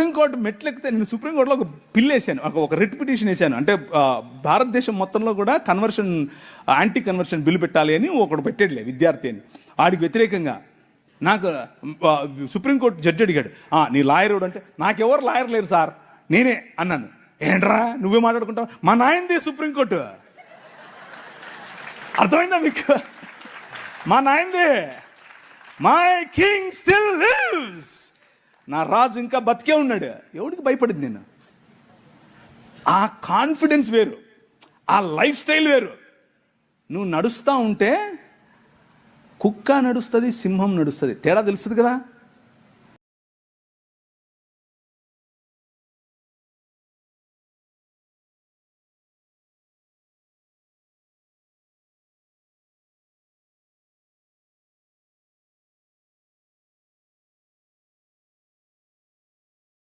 Supreme court మెట్లెక్కితే నేను సుప్రీంకోర్టులో ఒక బిల్ వేసాను. ఒక ఒక రిట్ పిటిషన్ వేసాను. అంటే భారతదేశం మొత్తంలో కూడా కన్వర్షన్ యాంటీ కన్వర్షన్ బిల్లు పెట్టాలి అని ఒకడు పెట్టేట్లే విద్యార్థి అని. వాడికి వ్యతిరేకంగా నాకు సుప్రీంకోర్టు జడ్జి అడిగాడు "ఆ, నీ లాయర్ అంటే? నాకెవరు లాయర్ లేరు సార్. నేనే అన్నాను. ఏంట్రా? నువ్వే మాట్లాడుకుంటావు? మా నాయనది సుప్రీంకోర్టు అర్థమైందా మీకు? మా నాయనదే మై కింగ్ స్టిల్ లివ్స్ నా రాజు ఇంకా బతికే ఉన్నాడు. ఎవడికి భయపడింది నేను? ఆ కాన్ఫిడెన్స్ వేరు. ఆ లైఫ్ స్టైల్ వేరు. నువ్వు నడుస్తూ ఉంటే కుక్క నడుస్తుంది సింహం నడుస్తుంది. తేడా తెలుస్తుంది కదా?